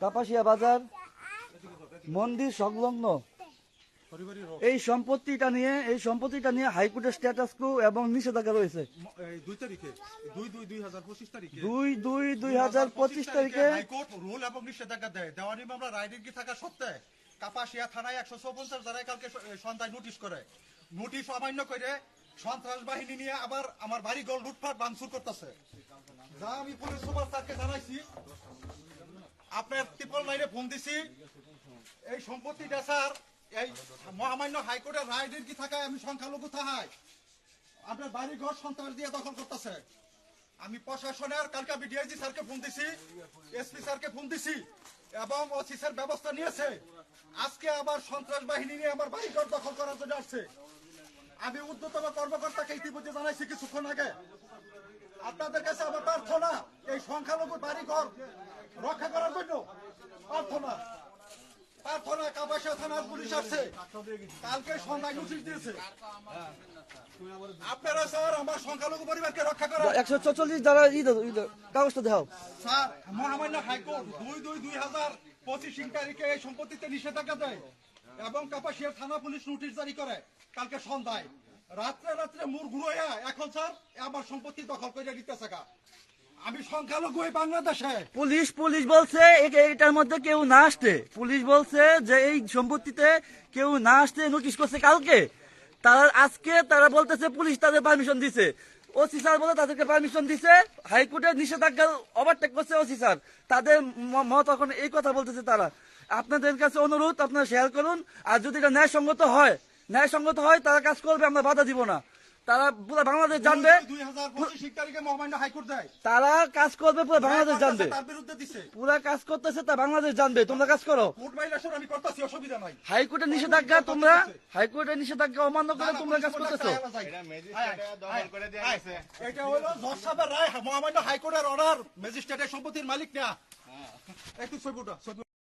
কাপাসিয়া বাজার মন্দির সংলগ্ন। এই সম্পত্তিটা নিয়ে এই সম্পত্তিটা নিয়ে হাইকোর্টের স্ট্যাটাস কো এবং নিষেধাজ্ঞা রয়েছে। দুই তারিখে দুই দুই দুই হাজার পঁচিশ তারিখে। দুই দুই দুই হাজার পঁচিশ তারিখে হাইকোর্ট রুল এবং নিষেধাজ্ঞা দেয়। দেওয়ানি মামলা রায়দিনকি থাকা সত্ত্বে? কাপাসিয়া থানায় একশো চৌপঞ্চাশ ধারায় কালকে সন্ধ্যায় নোটিশ করে। নোটিশ অমান্য করে সন্ত্রাস বাহিনী নিয়ে আবার আমার বাড়ি গল লুটপাট ভাঙচুর করতেছে। যা আমি পুলিশ সুপার স্যারকে জানাইছি আপনার ত্রিপল লাইনে ফোন দিছি। এই সম্পত্তিটা, স্যার, এই মহামান্য হাইকোর্টের রায় কি থাকায় আমি সংখ্যালঘু থাকায় আপনার বাড়ি ঘর সন্ত্রাস দিয়ে দখল করতেছে। আমি প্রশাসনের, কালকে আমি ডিআইজি স্যারকে ফোন দিছি, এসপি স্যারকে ফোন দিছি, এবং ওসি স্যার ব্যবস্থা নিয়েছে। আজকে আবার সন্ত্রাস বাহিনী নিয়ে আমার বাড়ি ঘর দখল করার জন্য আসছে। আমি ঊর্ধ্বতম কর্মকর্তাকে ইতিমধ্যে জানাইছি কিছুক্ষণ আগে। আপনাদের কাছে আমার প্রার্থনা, এই সংখ্যালঘু বাড়ি ঘর রক্ষা করার জন্য প্রার্থনা প্রার্থনা কাবাসা আসছে কালকে নোটিশ দিয়েছে। আপনারা স্যার আমার সংখ্যালঘু পরিবারকে রক্ষা একশো চল্লিশ দ্বারা কাগজটা দেখাও। স্যার মহামান্য হাইকোর্ট দুই দুই দুই হাজার পঁচিশ তারিখে এই সম্পত্তিতে নিষেধাজ্ঞা দেয় এবং কাপাসিয়া থানা পুলিশ নোটিশ জারি করে কালকে সন্ধ্যায়। রাত্রে রাত্রে মুর এখন স্যার আমার সম্পত্তি দখল করে দিতেছে গা। আমি সংখ্যালঘু এই বাংলাদেশে। পুলিশ পুলিশ বলছে এটার মধ্যে কেউ না আসতে। পুলিশ বলছে যে এই সম্পত্তিতে কেউ না আসতে নোটিশ করছে কালকে। তারা আজকে তারা বলতেছে পুলিশ তাদের পারমিশন দিছে। ওসি স্যার বলে তাদেরকে পারমিশন দিছে। হাইকোর্টের নিষেধাজ্ঞা ওভারটেক করছে ওসি স্যার। তাদের মত এখন এই কথা বলতেছে তারা। আপনাদের কাছে অনুরোধ, আপনারা শেয়ার করুন। আর যদি এটা ন্যায়সঙ্গত হয় ন্যায়সঙ্গত হয়, তারা কাজ করবে, আমরা বাধা দিব না। তারা পুরো বাংলাদেশ জানবে তারা কাজ করবে পুরো বাংলাদেশ জানবে পুরা কাজ করতেছে তা বাংলাদেশ জানবে তোমরা কাজ করো হাইকোর্টের নিষেধাজ্ঞা তোমরা হাইকোর্টের নিষেধাজ্ঞা অমান্য করে তোমরা কাজ করতেছো এটা হলো রায় মহামান্য হাইকোর্টের অর্ডার ম্যাজিস্ট্রেটের সম্পত্তির মালিক না একটু ছবি